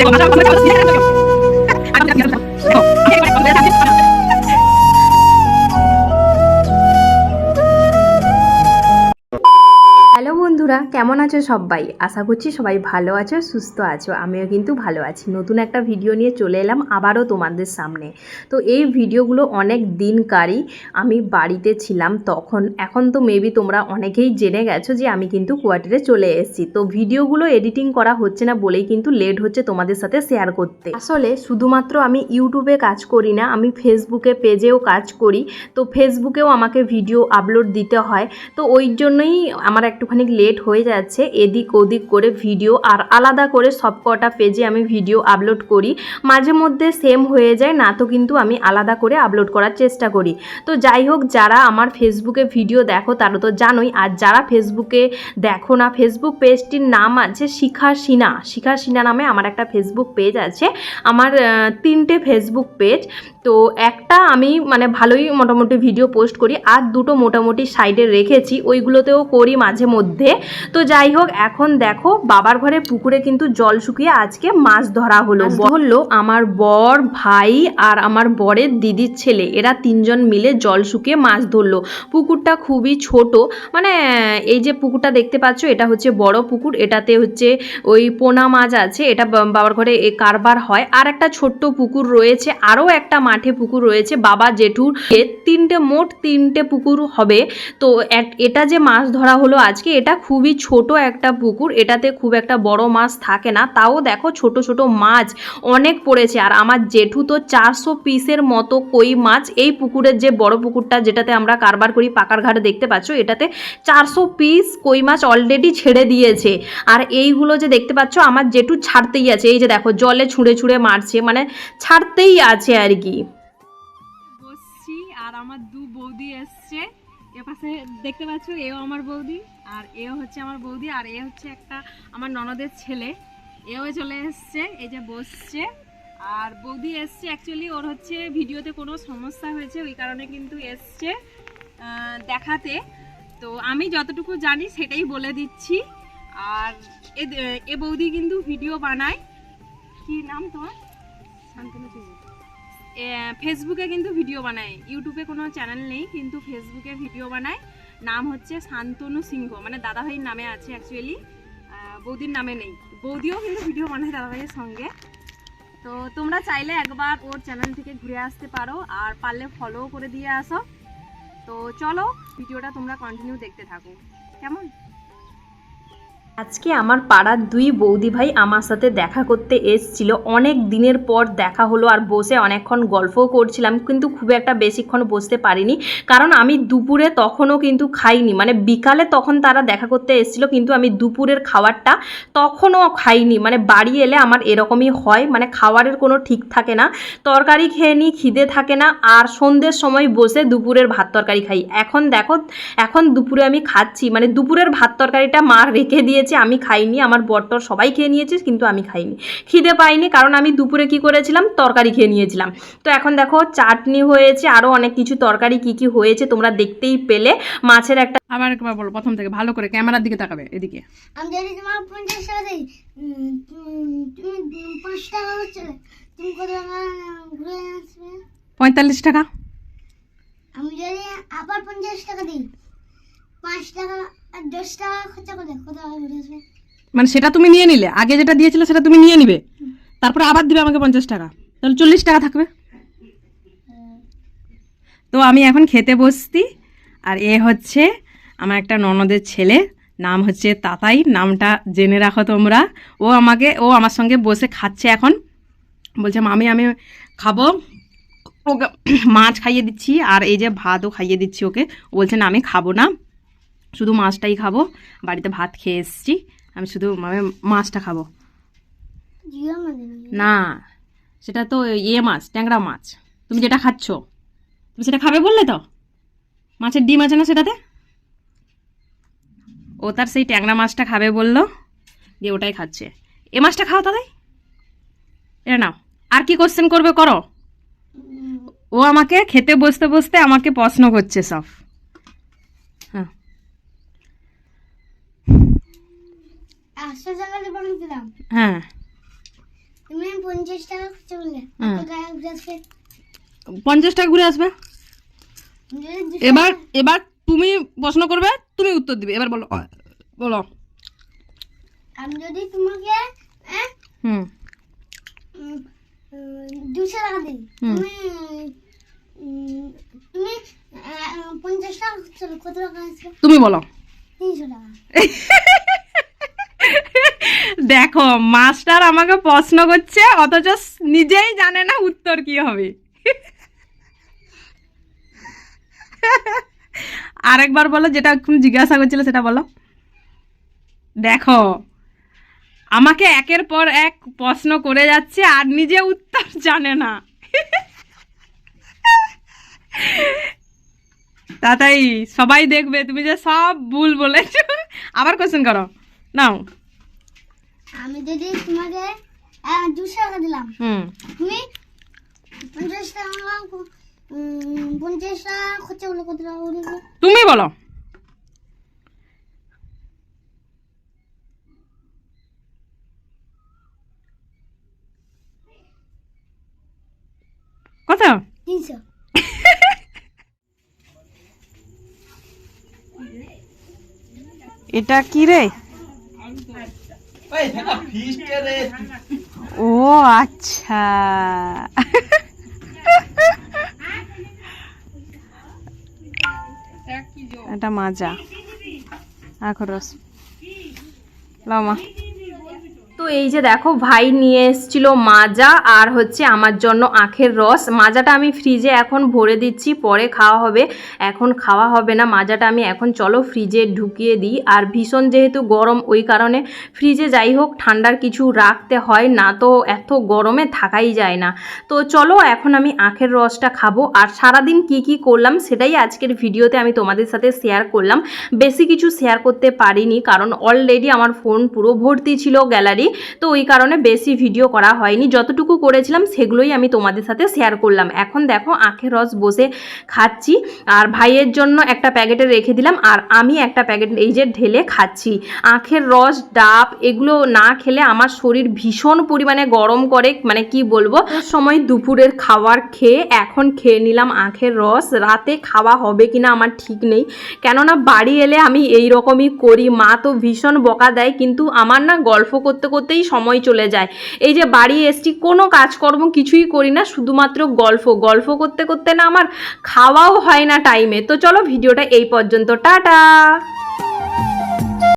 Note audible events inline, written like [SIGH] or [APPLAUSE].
给我马上他们全部死掉！আছো সবাই? আশা করছি সবাই ভালো আছো, সুস্থ আছো। আমিও কিন্তু ভালো আছি। নতুন একটা ভিডিও নিয়ে চলে এলাম আবারও তোমাদের সামনে। তো এই ভিডিওগুলো অনেক দিনকারই আমি বাড়িতে ছিলাম তখন। এখন তো মেবি তোমরা অনেকেই জেনে গেছো যে আমি কিন্তু কোয়ার্টারে চলে এসেছি। তো ভিডিওগুলো এডিটিং করা হচ্ছে না বলেই কিন্তু লেট হচ্ছে তোমাদের সাথে শেয়ার করতে। আসলে শুধুমাত্র আমি ইউটিউবে কাজ করি না, আমি ফেসবুকে পেজেও কাজ করি। তো ফেসবুকেও আমাকে ভিডিও আপলোড দিতে হয়। তো ওই জন্যই আমার একটুখানি লেট হয়ে যাচ্ছে। এদিক ওদিক করে ভিডিও আর আলাদা করে সব কটা পেজে আমি ভিডিও আপলোড করি। মাঝে মধ্যে সেম হয়ে যায়, না তো কিন্তু আমি আলাদা করে আপলোড করার চেষ্টা করি। তো যাই হোক, যারা আমার ফেসবুকে ভিডিও দেখো, তারা তো জানোই, আর যারা ফেসবুকে দেখো না, ফেসবুক পেজটির নাম আছে শিখা সিনা শিখা সিনা নামে আমার একটা ফেসবুক পেজ আছে। আমার তিনটে ফেসবুক পেজ তো একটা আমি মানে ভালোই মোটামুটি ভিডিও পোস্ট করি, আর দুটো মোটামুটি সাইডে রেখেছি, ওইগুলোতেও করি মাঝে মধ্যে। তো যাই হোক এখন দেখো বাবার ঘরে পুকুরে কিন্তু জল শুকিয়ে আজকে মাছ ধরা হলো। বলল আমার বর, ভাই আর আমার বরের দিদির ছেলে। এরা তিনজন মিলে জল শুকিয়ে মাছ ধরলো। পুকুরটা খুবই ছোট। মানে এই যে পুকুরটা দেখতে পাচ্ছ, এটা হচ্ছে বড় পুকুর। এটাতে হচ্ছে ওই পোনা মাছ আছে। এটা বাবার ঘরে কারবার হয়। আর একটা ছোট্ট পুকুর রয়েছে। আরও একটা মাঠে পুকুর রয়েছে। বাবা জেঠুর তিনটে, মোট তিনটে পুকুর হবে। তো এটা যে মাছ ধরা হলো আজকে, এটা খুবই ছোট একটা পুকুর, এটাতে খুব একটা বড় মাছ থাকে না। তাও দেখো ছোট ছোট মাছ অনেক পড়েছে। আর আমার জেঠু তো চারশো পিসের মতো কই মাছ, এই পুকুরের যে বড় পুকুরটা যেটাতে আমরা কারবার করি পাকার ঘাটে দেখতে পাচ্ছ, এটাতে চারশো পিস কই মাছ অলরেডি ছেড়ে দিয়েছে। আর এইগুলো যে দেখতে পাচ্ছ, আমার জেঠু ছাড়তেই আছে। এই যে দেখো, জলে ছুঁড়ে ছুঁড়ে মারছে মানে ছাড়তেই আছে আর কি। আর আমার দু বৌদি এসছে। পাশে দেখতে পাচ্ছ, এও আমার বৌদি আর এও হচ্ছে আমার বৌদি আর এ হচ্ছে একটা আমার ননদের ছেলে। এও চলে এসছে, এই যে বসছে। আর বৌদি এসছে অ্যাকচুয়ালি ওর হচ্ছে ভিডিওতে কোনো সমস্যা হয়েছে, ওই কারণে কিন্তু এসছে দেখাতে। তো আমি যতটুকু জানি সেটাই বলে দিচ্ছি। আর এ বৌদি কিন্তু ভিডিও বানায়। কি নাম তোমার? শান্তনু। ফেসবুকে কিন্তু ভিডিও বানায়। ইউটিউবে কোনো চ্যানেল নেই, কিন্তু ফেসবুকে ভিডিও বানায়। নাম হচ্ছে শান্তনু সিংহ। মানে দাদাভাইয়ের নামে আছে অ্যাকচুয়ালি বৌদির নামে নেই। বৌদিও কিন্তু ভিডিও বানায় দাদাভাইয়ের সঙ্গে। তো তোমরা চাইলে একবার ওর চ্যানেল থেকে ঘুরে আসতে পারো, আর পারলে ফলো করে দিয়ে আসো। তো চলো ভিডিওটা তোমরা কন্টিনিউ দেখতে থাকো। কেমন? আজকে আমার পাড়ার দুই বৌদি ভাই আমার সাথে দেখা করতে এসছিল। অনেক দিনের পর দেখা হলো আর বসে অনেকক্ষণ গল্পও করছিলাম, কিন্তু খুব একটা বেশিক্ষণ বসতে পারিনি। কারণ আমি দুপুরে তখনও কিন্তু খাইনি মানে বিকালে তখন তারা দেখা করতে এসেছিল, কিন্তু আমি দুপুরের খাবারটা তখনও খাইনি। মানে বাড়ি এলে আমার এরকমই হয় মানে খাবারের কোনো ঠিক থাকে না, তরকারি খেয়ে নিই খিদে থাকে না, আর সন্ধ্যের সময় বসে দুপুরের ভাত তরকারি খাই। এখন দেখো, এখন দুপুরে আমি খাচ্ছি মানে দুপুরের ভাত তরকারিটা মা রেখে দিয়েছে আমি খাইনি আমার বরটর সবাই খেয়ে নিয়েছে কিন্তু আমি খাইনি। খিদে পাইনি কারণ আমি দুপুরে কি করেছিলাম? তরকারি খেয়ে নিয়েছিলাম। তো এখন দেখো চাটনি হয়েছে আরও অনেক কিছু তরকারি কি কি হয়েছে তোমরা দেখতেই পেলে। মাছের একটা আবার একবার বলো প্রথম থেকে ভালো করে ক্যামেরার দিকে তাকাবে এদিকে। আমি যদি তোমার পঞ্চাশ টাকা দিই। তুমি- তুমি পাঁচ টাকা তুমি কত ঘুরে আসবে? পঁয়তাল্লিশ টাকা? আমি যদি আবার পঞ্চাশ টাকা দিই। পাঁচ টাকা আর দশ টাকা খরচা করে কত টাকা ঘুরে আসবে। মানে সেটা তুমি নিয়ে নিলে। আগে যেটা দিয়েছিলে সেটা তুমি নিয়ে নিবে। তারপরে আবার দিবে আমাকে পঞ্চাশ টাকা। তাহলে চল্লিশ টাকা থাকবে। তো আমি এখন খেতে বসতি আর এ হচ্ছে আমার একটা ননদের ছেলে। নাম হচ্ছে তাতাই। নামটা জেনে রাখো তোমরা। ও আমাকে ও আমার সঙ্গে বসে খাচ্ছে এখন। বলছে মামি আমি খাব। ওকে মাছ খাইয়ে দিচ্ছি। আর এই যে ভাতও খাইয়ে দিচ্ছি ওকে। বলছে না আমি খাব না। শুধু মাছটাই খাব। বাড়িতে ভাত খেয়ে এসেছি। আমি শুধু মানে মাছটা খাব। মানে না সেটা তো ইয়ে মাছ ট্যাংরা মাছ। তুমি যেটা খাচ্ছ। তুমি সেটা খাবে বললে তো? মাছের ডিম আছে না সেটাতে? ও তার সেই ট্যাংরা মাছটা খাবে বলল দিয়ে ওটাই খাচ্ছে। এ মাছটা খাও তাদের এটা নাও। আর কি কোশ্চেন করবে করো? ও আমাকে খেতে বসতে বসতে আমাকে প্রশ্ন করছে সব। একশো টাকা দিয়ে বানিয়েছিলাম। হ্যাঁ। তুমি পঞ্চাশ টাকা খরচা করলে আসবে? পঞ্চাশ টাকা ঘুরে আসবে? এবার এবার তুমি প্রশ্ন করবে তুমি উত্তর দিবে। এবার বলো। বলো। আমি যদি তোমাকে হ্যাঁ, হুম। দুশো টাকা দিই তুমি তুমি পঞ্চাশ টাকা কত টাকা তুমি বলো। তিনশো টাকা। [LAUGHS] দেখো, মাস্টার আমাকে প্রশ্ন করছে, অথচ নিজেই জানে না উত্তর কি হবে। আরেকবার বলো, যেটা জিজ্ঞাসা করছিলে সেটা বলো। দেখো, আমাকে একের পর এক প্রশ্ন করে যাচ্ছে, আর নিজে উত্তর জানে না। তাতাই সবাই দেখবে, তুমি যে সব ভুল বলেছ। আবার কোশ্চেন করো। নাও। আমি যদি তোমাকে দুশো টাকা দিলাম। তুমি পঞ্চাশ টাকা পঞ্চাশ টাকা খরচা করলে কত টাকা তুমি বলো। কত? তিনশো। এটা কি রে? ও আচ্ছা। এটা মাজা। আখরস লমা এই যে দেখো ভাই নিয়ে এসেছিল মাজা আর হচ্ছে আমার জন্য আখের রস। মাজাটা আমি ফ্রিজে এখন ভরে দিচ্ছি, পরে খাওয়া হবে। এখন খাওয়া হবে না। মাজাটা আমি এখন চলো ফ্রিজে ঢুকিয়ে দিই। আর ভীষণ যেহেতু গরম, ওই কারণে ফ্রিজে যাই হোক, ঠান্ডার কিছু রাখতে হয়। না তো এত গরমে থাকাই যায় না। তো চলো এখন আমি আখের রসটা খাব। আর সারাদিন কি কি করলাম সেটাই আজকের ভিডিওতে আমি তোমাদের সাথে শেয়ার করলাম। বেশি কিছু শেয়ার করতে পারিনি, কারণ অলরেডি আমার ফোন পুরো ভর্তি ছিল গ্যালারি তো ওই কারণে বেশি ভিডিও করা হয়নি। যতটুকু করেছিলাম সেগুলোই আমি তোমাদের সাথে শেয়ার করলাম। এখন দেখো আখের রস বসে খাচ্ছি আর ভাইয়ের জন্য একটা প্যাকেটে রেখে দিলাম আর আমি একটা প্যাকেট এই যে ঢেলে খাচ্ছি। আখের রস, ডাব এগুলো না খেলে আমার শরীর ভীষণ পরিমাণে গরম করে মানে কি বলব? সময় দুপুরের খাবার খেয়ে এখন খেয়ে নিলাম আখের রস। রাতে খাওয়া হবে কিনা আমার ঠিক নেই। কেননা বাড়ি এলে আমি এই রকমই করি। মা তো ভীষণ বকা দেয়, কিন্তু আমার না গল্প করতে করতে করতেই সময় চলে যায়। এই যে বাড়ি এসছি, কোনো কাজকর্ম কিছুই করি না, শুধুমাত্র গল্প। গল্প করতে করতে না আমার খাওয়াও হয় না টাইমে তো চলো ভিডিওটা এই পর্যন্ত। টাটা!